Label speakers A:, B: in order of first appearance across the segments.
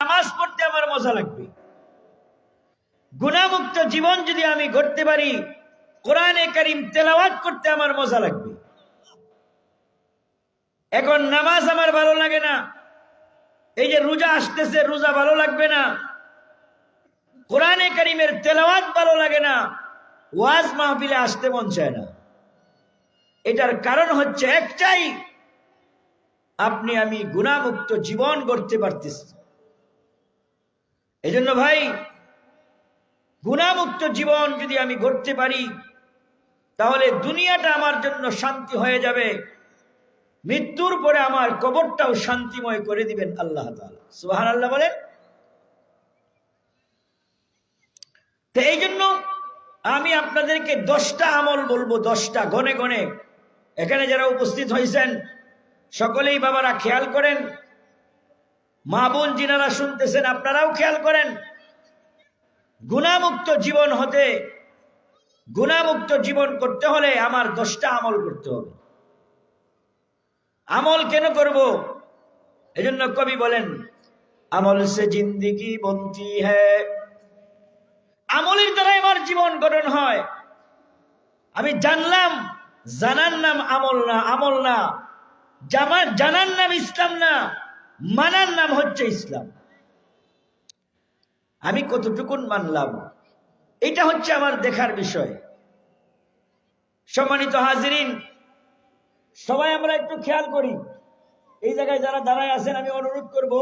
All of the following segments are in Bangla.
A: নামাজ পড়তে আমার মজা লাগবে। গুণামুক্ত জীবন যদি আমি গড়তে পারি, কোরআনে কারিম তেলাওয়াত করতে আমার মজা লাগবে। এখন নামাজ আমার ভালো লাগে না, এই যে রোজা আসতেছে, রোজা ভালো লাগবে না, কোরআনে কারিমের তেলাওয়াত ভালো লাগে না, ওয়াজ মাহফিলে আসতে মন চায় না। এটার কারণ হচ্ছে একটাই, আপনি আমি গুণামুক্ত জীবন গড়তে পারতেছি। এজন্য ভাই, গুণামুক্ত জীবন যদি আমি গড়তে পারি, তাহলে দুনিয়াটা আমার জন্য শান্তি হয়ে যাবে। মৃত্যুর পরে আমার কবরটাও শান্তিময় করে দিবেন আল্লাহ সুহান আল্লাহ বলেন। তো এই জন্য আমি আপনাদেরকে দশটা আমল বলব, দশটা গনে গনে। এখানে যারা উপস্থিত হয়েছেন সকলেই বাবারা খেয়াল করেন মা বোন যিনারা শুনতেছেন, আপনারাও খেয়াল করেন। গুণামুক্ত জীবন হতে, গুণামুক্ত জীবন করতে হলে আমার দশটা আমল করতে হবে। আমল কেন করব? এজন্য কবি বলেন, আমল সে জিন্দিগি বন্তি হ্যায় আমলের দ্বারা আমার জীবন গঠন হয়। আমি জানলাম, জানার নাম আমল না আমল না। জানার নাম ইসলাম না। মানার নাম হচ্ছে ইসলাম। আমি কতটুকুন মানলাম? এটা হচ্ছে আমার দেখার বিষয়। সম্মানিত হাজিরিন, সবাই আমরা একটু খেয়াল করি। এই জায়গায় যারা দাঁড়ায় আছেন, আমি অনুরোধ করব,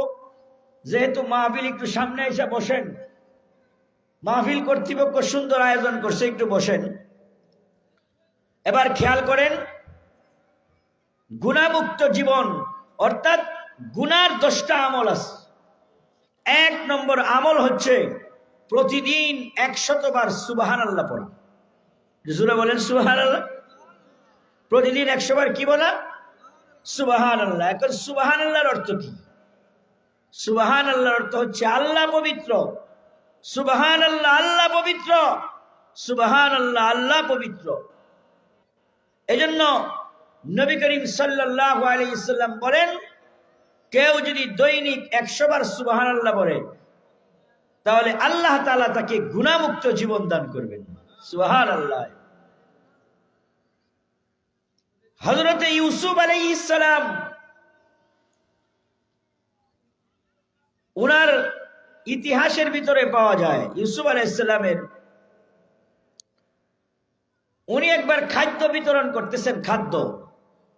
A: যেহেতু মাহফিল একটু সামনে এসে বসেন, মাহফিল কর্তৃপক্ষ সুন্দর আয়োজন করছে, একটু বসেন। এবার খেয়াল করেন, গুণামুক্ত জীবন, অর্থাৎ গুনার দশটা আমল আছে। এক নম্বর আমল হচ্ছে প্রতিদিন একশতবার সুবাহান আল্লাহ পড়া। জুড়ে বলেন সুবাহান আল্লাহ প্রতিদিন একশো বার কি বলা? সুবাহান আল্লাহ এখন সুবাহান আল্লাহর অর্থ কি? সুবাহান আল্লাহর অর্থ হচ্ছে আল্লাহ পবিত্র। সুবাহান আল্লাহ আল্লাহ পবিত্র। সুবাহান আল্লাহ আল্লাহ পবিত্র। এজন্য নবী করিম সাল্লাহ আলাইসাল্লাম বলেন কেউ যদি দৈনিক একশো বার সুবাহান আল্লাহ বলে, তাহলে আল্লাহ তালা তাকে গুণামুক্ত জীবন দান করবেন। সুবাহান আল্লাহ হজরতে ইউসুফ আলাই ইসালাম উনার ইতিহাসের ভিতরে পাওয়া যায়, ইউসুফ আলাইসাল্লামের উনি একবার খাদ্য বিতরণ করতেছেন, খাদ্য।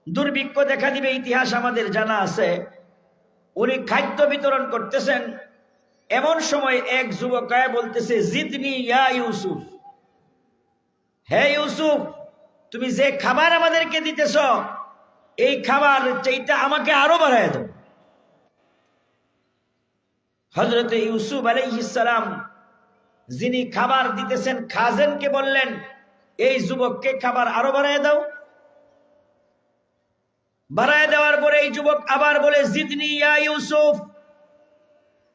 A: দুর্ভিক্ষ দেখা দিবে, ইতিহাস আমাদের জানা আছে। উনি খাদ্য বিতরণ করতেছেন। এমন সময় এক যুবক বলতেছে, জিদনি ইয়া ইউসুফ। হে ইউসুফ, তুমি যে খাবার আমাদেরকে দিতেছ, এই খাবার এইটা আমাকে আরও বাড়ায় দাও। হজরত ইউসুফ আলাই আলাইসালাম যিনি খাবার দিতেছেন, খাজেনকে বললেন, এই যুবককে খাবার আরও বাড়ায় দাও। বাড়ায় দেওয়ার পরে এই যুবক আবার বলে জিদনি ইয়া ইউসুফ।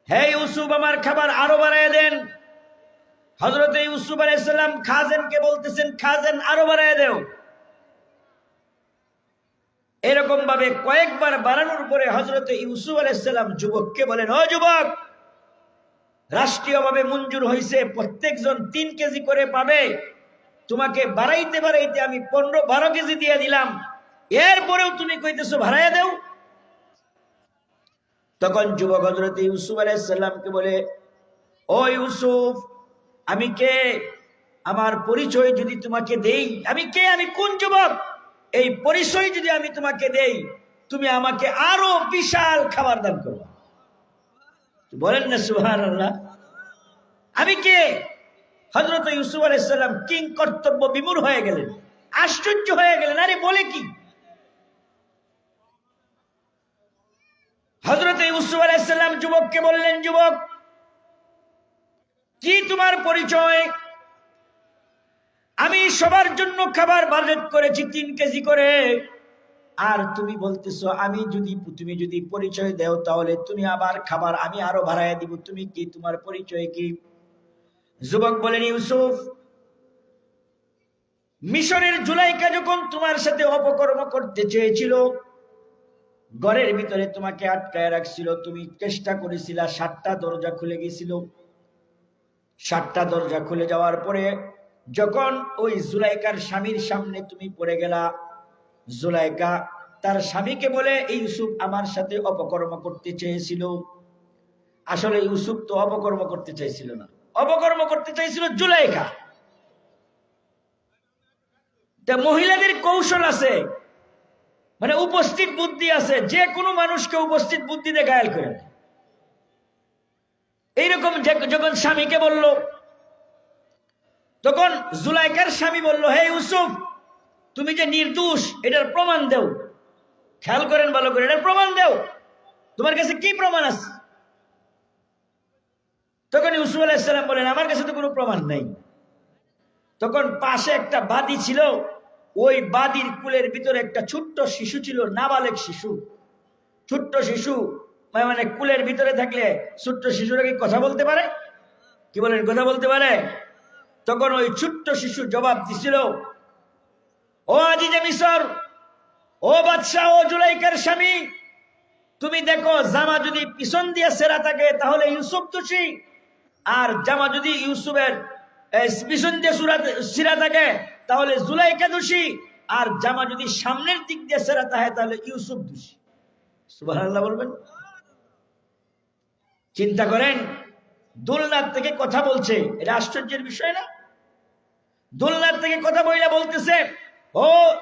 A: হে ইউসুফ, আমার খাবার আরও বাড়ায় দেন। হজরত ইউসুফ আলাইসাল্লাম খাজেনকে বলতেছেন, খাজেন, আরও বাড়ায় দেও। এরকম ভাবে কয়েকবার বাড়ানোর পরে হজরত ইউসুফ আলাইসাল্লাম যুবককে বলেন, ও যুবক, রাষ্ট্রীয়ভাবে মঞ্জুর হয়েছে প্রত্যেকজন তিন কেজি করে পাবে। তোমাকে বাড়াইতে বাড়াইতে আমি পনেরো, বারো কেজি দিয়ে দিলাম। এরপরেও তুমি কইতেছো, ভাড়াইয়া দেও? তখন যুবক হজরত ইউসুফ আলাইসাল্লামকে বলে, ও ইউসুফ, আমি কে? আমার পরিচয় যদি তোমাকে দেই, আমি কে? আমি কোন যুবক? এই পরিচয় যদি আমি তোমাকে দেই, তুমি আমাকে আরও বিশাল খাবার দান করো বলেন না সুহান আল্লাহ আমি কে? হজরত ইউসুফ আলাইসাল্লাম কিং কর্তব্য বিমূর হয়ে গেলেন, আশ্চর্য হয়ে গেলেন, আরে বলে কি? হজরত ইউসুফ আলাইসাল্লাম যুবককে বললেন, যুবক, কি তোমার পরিচয়? আমি সবার জন্য খাবার বাজেট করেছি তিন কেজি করে। আর তুমি বলতেছো, আমি যদি, তুমি যদি পরিচয় দেও তাহলে তুমি আবার খাবার আমি আরও বাড়াইয়া দিব। তুমি কি তোমার পরিচয় কি? যুবক বলেন ইউসুফ, মিশরের জুলাইকা যখন তোমার সাথে অপকর্ম করতে চেয়েছিল ঘরের ভিতরে তোমাকে আটকায় রাখছিল, তুমি চেষ্টা করেছিলা, সাতটা দরজা খুলে গেছিল। সাতটা দরজা খুলে যাওয়ার পরে যখন ওই জুলাইকার স্বামীর সামনে তুমি পড়ে গেলা, জুলাইকা তার স্বামীকে বলে, এই ইউসুফ আমার সাথে অপকর্ম করতে চেয়েছিল। আসলে ইউসুফ তো অপকর্ম করতে চাইছিল না। অপকর্ম করতে চাইছিল জুলাইকা। মহিলাদের কৌশল আছে। মানে উপস্থিত বুদ্ধি আছে, যে কোনো মানুষকে উপস্থিত বুদ্ধিতে গায়াল করে। এইরকম যখন স্বামীকে বলল, তখন জুলাইকার স্বামী বলল, হে ইউসুফ, তুমি যে নির্দোষ, এটার প্রমাণ দেও। খেয়াল করেন ভালো করে, এটার প্রমাণ দেও। তোমার কাছে কি প্রমাণ আছে? তখন ইউসুফ আলাইসাল্লাম বলেন, আমার কাছে তো কোনো প্রমাণ নেই। তখন পাশে একটা বাদী ছিল ওই বাদির কুলের ভিতরে একটা ছোট্ট শিশু ছিল, নাবালেক শিশু। ছোট্ট শিশু মানে মানে কুলের ভিতরে থাকলে ছোট্ট শিশুরা কি কথা বলতে পারে? কি বলেন, কথা বলতে পারে? তখন ওই ছোট্ট শিশু জবাব দিছিল, ও আজিজে মিশর, ও বাদশাহ, ও জুলাইকার স্বামী, তুমি দেখো জামা যদি পিছন দিয়ে সেরা থাকে, তাহলে ইউসুফ দোষী। আর জামা যদি ইউসুফের পিছন দিয়ে সুরা- থাকে, তাহলে জুলাইকা দোষী, আর জামা যদি সামনের দিক দিয়ে সেরা থাকে, তাহলে ইউসুফ দোষী। সুবহানাল্লাহ বলবেন। চিন্তা করেন, দোলনাথ থেকে কথা বলছে, এটা আশ্চর্যের বিষয় না? দোলনাথ থেকে কথা বইলা বলতেছে, ও,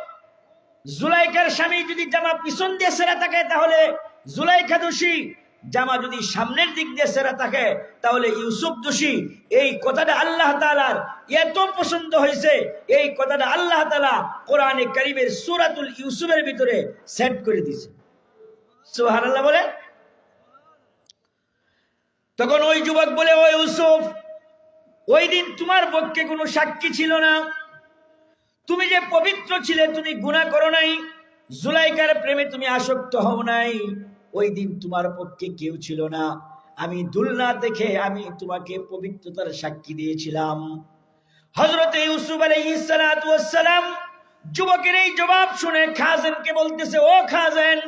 A: জুলাইকার স্বামী যদি জামা পিছন দিয়ে সেরা থাকে, তাহলে জুলাইখা দোষী জামা যদি সামনের দিক দিয়ে সেরা থাকে, তাহলে ইউসুফ দোষী। এই কথাটা আল্লাহ তালার এত পছন্দ হয়েছে, এই কথাটা আল্লাহ তালা কোরআনে করিমের সুরাতুল ইউসুফের ভিতরে সেট করে দিয়েছে। সুহান আল্লাহ বলে? তখন ওই যুবক বলে, ও ইউসুফ, ওই দিন তোমার পক্ষে কোনো সাক্ষী ছিল না। তুমি যে পবিত্র ছিলে, তুমি গুণা করো নাই। জুলাইকার প্রেমে তুমি আসক্ত হও নাই। ওই দিন তোমার পক্ষে কেউ ছিল না। আমি দুলনা দেখে আমি তোমাকে পবিত্রতার সাক্ষী দিয়েছিলাম। হজরত ইউসুফ আলাইসালাম যুবকের এই জবাব শুনে খাজেনকে বলতেছে, ও খাজেন,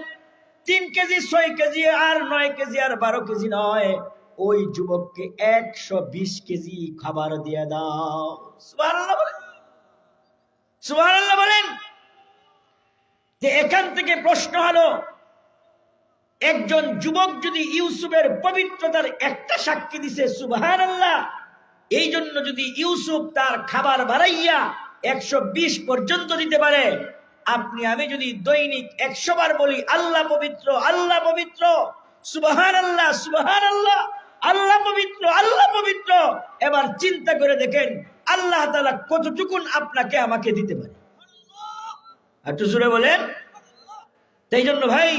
A: তিন কেজি, ছয় কেজি আর নয় কেজি আর বারো কেজি নয়। ওই যুবককে একশো বিশ কেজি খাবার দিয়ে দাও। সুবহানাল্লাহ বলে সুবহানাল্লাহ বলেন। যে এখান থেকে প্রশ্ন হলো একজন যুবক যদি ইউসুফের পবিত্রতার একটা সাক্ষী দিছে সুবহান আল্লাহ এই জন্য যদি ইউসুফ তার খাবার বাড়াইয়া একশো বিশ পর্যন্ত দিতে পারে, আপনি, আমি যদি দৈনিক একশো বার বলি, আল্লাহ পবিত্র আল্লাহ পবিত্র সুবহান আল্লাহ সুবহান আল্লাহ আল্লাহ পবিত্র আল্লাহ পবিত্র, এবার চিন্তা করে দেখেন আল্লাহ তালা কতটুকুন আপনাকে আমাকে দিতে পারে। একটু জুড়ে বলেন। তাই জন্য ভাই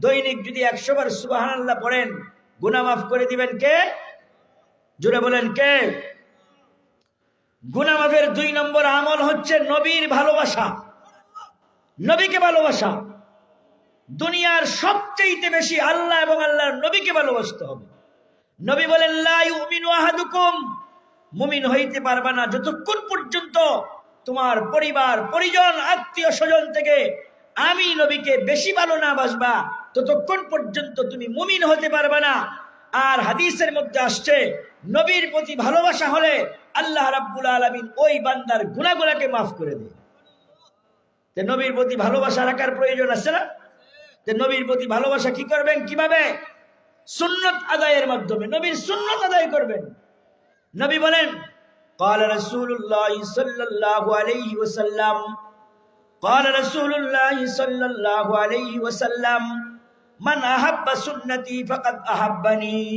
A: দৈনিক যদি একশো বার সুবাহান আল্লাহ পড়েন গুনা মাফ করে দিবেন কে? জুড়ে বলেন কে? গুনা মাফের দুই নম্বর আমল হচ্ছে নবীর ভালোবাসা। নবীকে ভালোবাসা। দুনিয়ার সবচেয়ে বেশি আল্লাহ এবং আল্লাহর নবীকে ভালোবাসতে হবে। নবী বলেন আহাদুকুম। মুমিন হইতে পারবে না। যতক্ষণ পর্যন্ত তোমার পরিবার, পরিজন আত্মীয় স্বজন থেকে আমি নবীকে বেশি ভালো না বাসবা ততক্ষণ পর্যন্ত তুমি মুমিন হতে পারবে না আর হাদিসের মধ্যে আসছে নবীর প্রতি ভালোবাসা হলে আল্লাহ রাব্বুল আলামিন ওই বান্দার গুনাহগুলোকে মাফ করে দেয় তে নবীর প্রতি ভালোবাসা রাখার প্রয়োজন আছে না তে নবীর প্রতি ভালোবাসা কি করবেন কিভাবে সুন্নত আদায়ের মাধ্যমে নবীর সুন্নত আদায় করবেন নবী বলেন قال رسول الله صلى الله عليه وسلم قال رسول الله صلى الله عليه وسلم من أحب سنتي فقد أحبني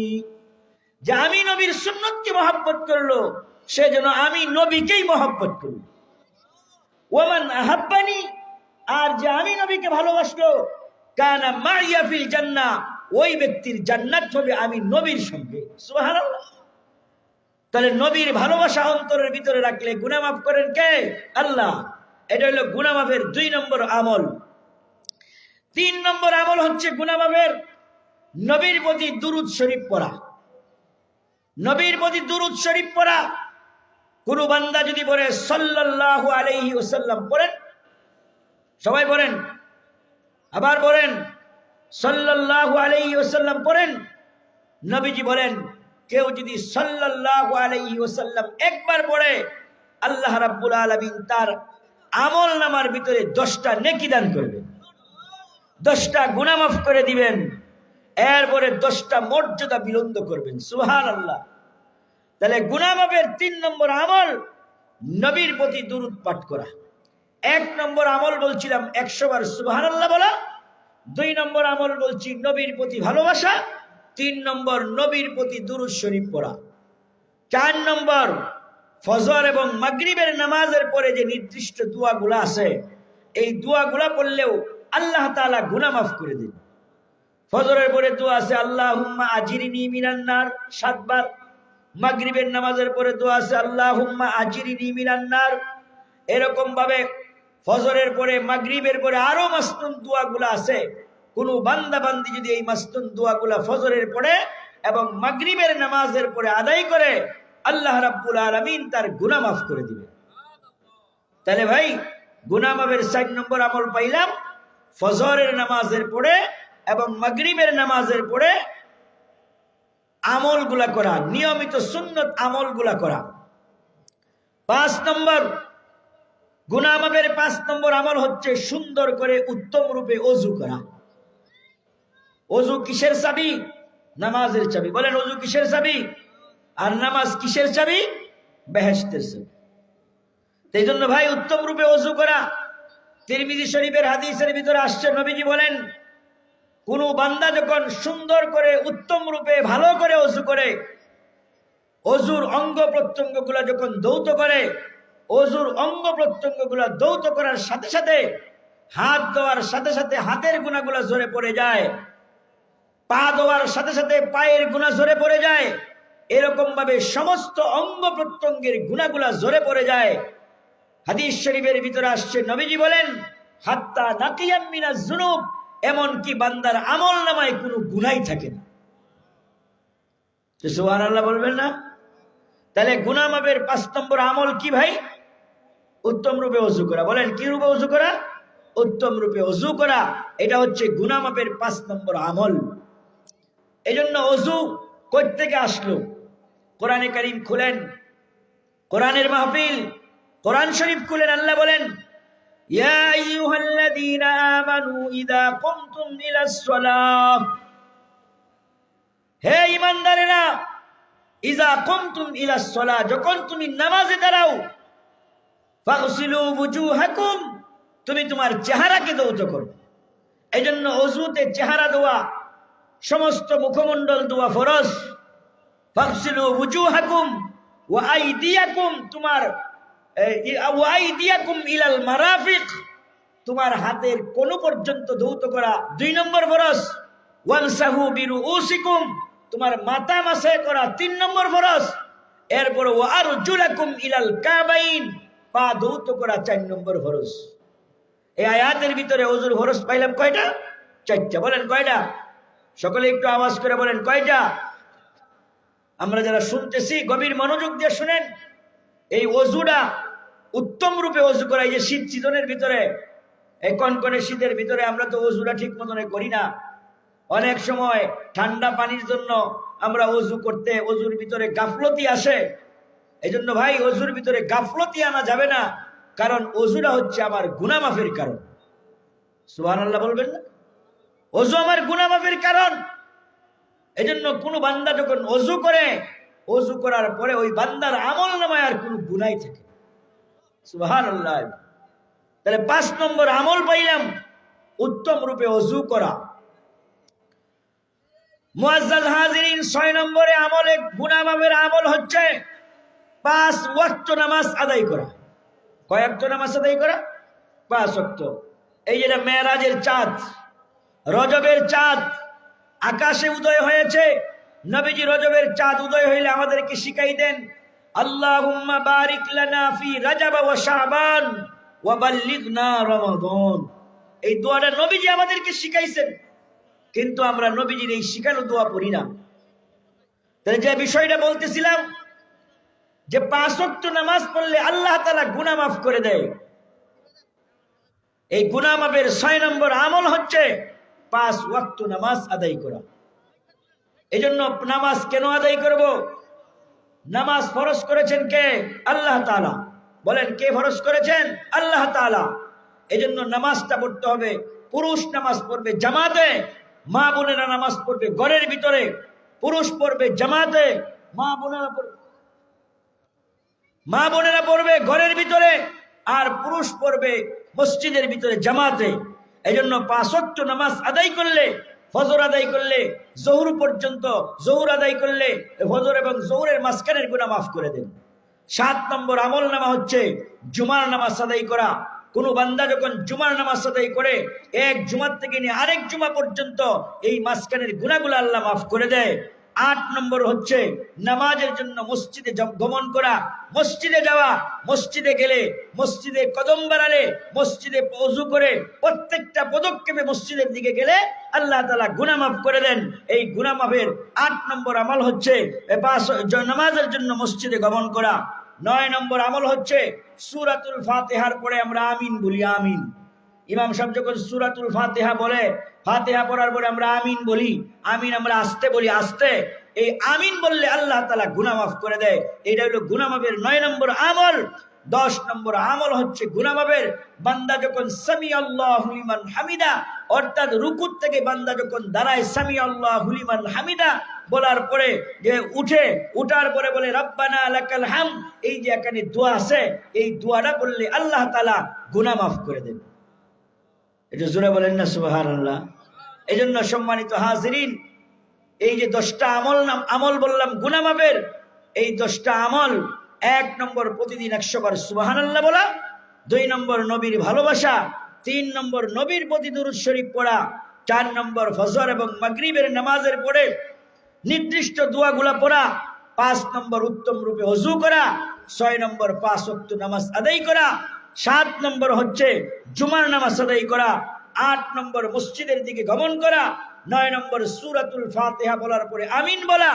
A: যে আমি নবীর সুন্নতকে মহব্বত করলো সে যেন আমি নবীকেই মহব্বত করলো ওমান আহাব্বানি আর যে আমি নবীকে ভালোবাসলো কানা মাইয়া ফিল জান্নাহ ওই ব্যক্তির জান্নাত হবে আমি নবীর সঙ্গে সুবহানাল্লাহ তাহলে নবীর ভালোবাসা অন্তরের ভিতরে রাখলে গুনাহ মাফ করেন কে আল্লাহ এটা হলো গুনাহ মাফের দুই নম্বর আমল। তিন নম্বর আমল হচ্ছে গুনাহ মাফের নবীর প্রতি দুরুদ শরীফ পড়া। নবীর প্রতি দুরুদ শরীফ পড়া, কোন বান্দা যদি বলে সাল্লাল্লাহু আলাইহি ওসাল্লাম পড়েন, সবাই বলেন আবার বলেন সাল্লাল্লাহু আলাইহি ওয়াসাল্লাম পড়েন, নবীজি বলেন কেউ যদি সাল্লাল্লাহু আলাইহি ওসাল্লাম একবার পড়ে, আল্লাহ রাব্বুল আলামিন তার আমল নামার ভিতরে দশটা নেকি দান করবেন। দশটা গুনাহ মাফ করে দিবেন। এরপরে দশটা মর্যাদা বিলন্দ করবেন। সুহান আল্লাহ তাহলে গুনামাপের তিন নম্বর আমল নবীর প্রতি দুরুদ পাঠ করা। এক নম্বর আমল বলছিলাম একশো বার সুবাহান আল্লাহ বলা। দুই নম্বর আমল বলছি নবীর প্রতি ভালোবাসা। তিন নম্বর নবীর প্রতি দুরুদ শরীফ পড়া। চার নম্বর ফজর এবং মাগরিবের নামাজের পরে যে নির্দিষ্ট দোয়াগুলা আছে, এই দোয়াগুলা পড়লেও আল্লাহ তাআলা গুনাহ মাফ করে দিন। ফজরের পরে দোয়া আছে আল্লাহ হুম্মা আজিরিনি মিনান্নার সাতবার। মাগরিবের নামাজের পরে দোয়া আছে আল্লাহ হুম্মা আজিরিনি মিনান্নার এরকম ভাবে ফজরের পরে, মাগরিবের পরে আরও মাস্তুন দোয়াগুলা আছে। কোন বান্দা বান্দি যদি এই মাস্তুন দোয়াগুলা ফজরের পরে এবং মাগরিবের নামাজের পরে আদায় করে আল্লাহ রাব্বুল আলামিন তার গুনাহ মাফ করে দিবে তাহলে ভাই, গুনাহ মাফের নম্বর আমল পাইলাম, ফজরের নামাজের পরে এবং মাগরিবের নামাজের পরে আমলগুলা করা, নিয়মিত সুন্নত আমলগুলা করা। পাঁচ নম্বর গুনামাবের পাঁচ নম্বর আমল হচ্ছে সুন্দর করে উত্তম রূপে অজু করা। অজু কিসের চাবি? নামাজের চাবি। বলেন, অজু কিসের চাবি? আর নামাজ কিসের চাবি? বেহেস্তের চাবি। সেই জন্য ভাই উত্তম রূপে অজু করা। তিরমিজি শরীফের হাদিসের ভিতরে আসছে, নবীজি বলেন, কোন বান্দা যখন সুন্দর করে, উত্তম রূপে, ভালো করে অজু করে অজুর অঙ্গ প্রত্যঙ্গগুলা যখন দৌত করে অজুর অঙ্গ প্রত্যঙ্গগুলা দৌত করার সাথে সাথে, হাত দেওয়ার সাথে সাথে হাতের গুণাগুলা ঝরে পড়ে যায়, পা দেওয়ার সাথে সাথে পায়ের গুণা ঝরে পড়ে যায় এরকম ভাবে সমস্ত অঙ্গ প্রত্যঙ্গের গুণাগুলা ঝরে পড়ে যায়। হাদিস শরীফের ভিতরে আসছে, নবীজি বলেন, হাত্তা নাকিয়াম্মিনা জুনুব এমনকি বান্দার আমল নামায় কোনো গুনাই থাকে না। সোহান আল্লাহ বলবেন না? তাহলে গুনামাবের পাঁচ নম্বর আমল কি ভাই? উত্তম রূপে অজু করা। বলেন, কি রূপে অজু করা? উত্তম রূপে অজু করা, এটা হচ্ছে গুনামাপের পাঁচ নম্বর আমল। এই জন্য অজু থেকে আসলো? কোরআনে করিম খুলেন কোরআনের মাহফিল কোরআন শরীফ খুলেন আল্লাহ বলেন يا أيها الذين آمنوا إذا قمتم إلى الصلاة হে ইমানদারেরা ইজা কুমতুম ইলা সলা যখন তুমি নামাজে দাঁড়াও ফাগসিলু বুজুহাকুম তুমি তোমার চেহারাকে দৌত করো এজন্য অজুতে চেহারা দোয়া সমস্ত মুখমণ্ডল দোয়া ফরজ ফাগসিলু বুজুহাকুম ওয়া আইদিয়াকুম, তোমার ওয়াইদিয়াকুম ইলাল মারাফিক, তোমার হাতের কোন পর্যন্ত ধৌত করা দুই নম্বর ফরজ ওয়ানসাহু বিরু উসিকুম তোমার মাথা মাসায় করা তিন নম্বর ফরজ এরপর ও আর জুলাকুম ইলাল কাবাইন, পা ধৌত করা চার নম্বর ফরজ এই আয়াতের ভিতরে ওজুর ফরজ পাইলাম কয়টা? চারটা। বলেন কয়টা? সকলে একটু আওয়াজ করে বলেন কয়টা? আমরা যারা শুনতেছি, গভীর মনোযোগ দিয়ে শুনেন, এই অজুটা উত্তম রূপে অজু করা এই যে শীত সিজনের ভিতরে, এই কনকনে শীতের ভিতরে আমরা তো অজুটা ঠিক মতনে করি না। অনেক সময় ঠান্ডা পানির জন্য আমরা অজু করতে, অজুর ভিতরে গাফলতি আসে। এই জন্য ভাই, অজুর ভিতরে গাফলতি আনা যাবে না, কারণ অজুটা হচ্ছে আমার গুনামাফের কারণ। সুহান আল্লাহ বলবেন না? অজু আমার গুনামাফের কারণ। এই জন্য কোনো বান্দা যখন অজু করে, অজু করার পরে ওই বান্দার আমল নামায় আর কোনো গুনাই থাকে তাহলে পাঁচ নম্বর আমল পাইলাম, উত্তম রূপে অজু করা। ছয় নম্বরে আমলে আমল হচ্ছে পাঁচ আদায় করা। আদায় করা? এই যেটা চাঁদ, রজবের চাঁদ আকাশে উদয় হয়েছে, নবীজি রজবের চাঁদ উদয় হইলে আমাদেরকে শিখাই দেন বারিক শাবান এই আমাদেরকে শিখাইছেন, কিন্তু আমরা এই দোয়া পড়ি না। যে বিষয়টা বলতেছিলাম, যে নামাজ পড়লে আল্লাহ তাআলা গুনাহ মাফ করে দেয়। এই গুনাহ মাফের ছয় নম্বর আমল হচ্ছে পাঁচ ওয়াক্ত নামাজ আদায় করা। এজন্য নামাজ কেন আদায় করব? নামাজ ফরজ করেছেন কে? আল্লাহ তাআলা। বলেন, কে ফরজ করেছেন? আল্লাহ তাআলা। এজন্য নামাজটা পড়তে হবে। পুরুষ নামাজ পড়বে জামাতে, মা বোনেরা নামাজ পড়বে ঘরের ভিতরে। পুরুষ পড়বে জামাতে, মা বোনেরা পড়বে মা বোনেরা পড়বে ঘরের ভিতরে, আর পুরুষ পড়বে মসজিদের ভিতরে জামাতে। এই জন্য পাঁচক্ত নামাজ আদায় করলে, ফজর আদায় করলে, জহুর পর্যন্ত জহুর আদায় করলে ফজর এবং জহুরের মাঝখানের গুণা মাফ করে দেন। সাত নম্বর আমল নামা হচ্ছে জুমার নামাজ আদায় করা। কোন বান্দা যখন জুমার নামাজ আদায় করে, এক জুমার থেকে নিয়ে আরেক জুমা পর্যন্ত এই মাঝখানের গুণাগুলো আল্লাহ মাফ করে দেয়। আট নম্বর হচ্ছে নামাজের জন্য মসজিদে গমন করা, মসজিদে যাওয়া, মসজিদে গেলে মসজিদে কদম বাড়ালে, মসজিদে অজু করে প্রত্যেকটা পদক্ষেপে মসজিদের দিকে গেলে আল্লাহ তালা গুনা মাফ করে দেন। এই গুনা মাফের আট নম্বর আমল হচ্ছে নামাজের জন্য মসজিদে গমন করা। নয় নম্বর আমল হচ্ছে সুরাতুল ফাতেহার পরে আমরা আমিন বলি, আমিন। ইমাম সাহেব যখন সুরাতুল ফাতেহা বলে ফাতেহা পড়ার পরে আমরা আমিন বলি, আমিন আমরা আসতে বলি, আসতে। এই আমিন বললে আল্লাহ তালা গুনা মাফ করে দেয়। এটা হলো গুনা মাফের নয় নম্বর আমল। দশ নম্বর আমল হচ্ছে গুনামাবের বান্দা যখন সামি আল্লাহ হুলিমান হামিদা, অর্থাৎ রুকুর থেকে বান্দা যখন দাঁড়ায় সামি আল্লাহ হুলিমান হামিদা, বলার পরে যে উঠে, উঠার পরে বলে, রব্বানা লাকাল হাম। এই যে এখানে দোয়া আছে, এই দোয়াটা বললে আল্লাহ তালা গুনা মাফ করে দেন এটা জোরে বলেন না সুবাহান আল্লাহ এই জন্য সম্মানিত হাজিরিন, এই যে দশটা আমল নাম, আমল বললাম গুনামাবের এই দশটা আমল এক নম্বর প্রতিদিন একশো বার সুবাহান আল্লাহ বলা, দুই নম্বর নবীর ভালোবাসা, তিন নম্বর নবীর প্রতি দুরুদ শরীফ পড়া, চার নম্বর ফজর এবং মাগরিবের নামাজের পড়ে নির্দিষ্ট দোয়াগুলা পড়া, পাঁচ নম্বর উত্তম রূপে অজু করা, ছয় নম্বর পাঁচ অক্ত নামাজ আদায় করা, সাত নম্বর হচ্ছে জুমার নামাজ আদায় করা আট নম্বর মসজিদের দিকে গমন করা নয় নম্বর সুরাতুল ফাতেহা বলার পরে আমিন বলা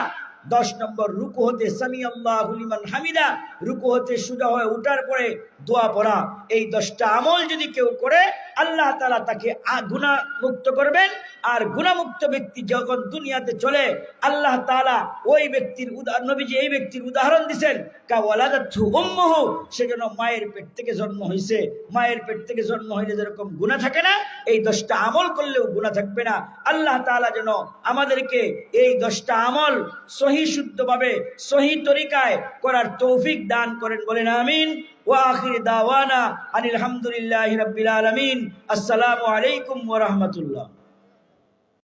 A: দশ নম্বর রুকু হতে সামি আল্লাহ হুলিমান হামিদা রুকু হতে সুজা হয়ে উঠার পরে দোয়া পড়া। এই দশটা আমল যদি কেউ করে, আল্লাহ তালা তাকে গুনাহ মুক্ত করবেন। আর গুণামুক্ত ব্যক্তি যখন দুনিয়াতে চলে, আল্লাহ তাআলা ওই ব্যক্তির উদা- নবীজি এই ব্যক্তির উদাহরণ দিছেন কা সে যেন মায়ের পেট থেকে জন্ম হয়েছে মায়ের পেট থেকে জন্ম হইলে যেরকম গুনাহ থাকে না, এই দশটা আমল করলেও গুণা থাকবে না। আল্লাহ তাআলা যেন আমাদেরকে এই দশটা আমল শুদ্ধভাবে, সহি তরিকায় করার তৌফিক দান করেন বলেন আমিন। ওয়াখির দাওয়ানা আনিল হামদুলিল্লাহি রাব্বিল আলামিন। আসসালামু আলাইকুম ওয়া রাহমাতুল্লাহ।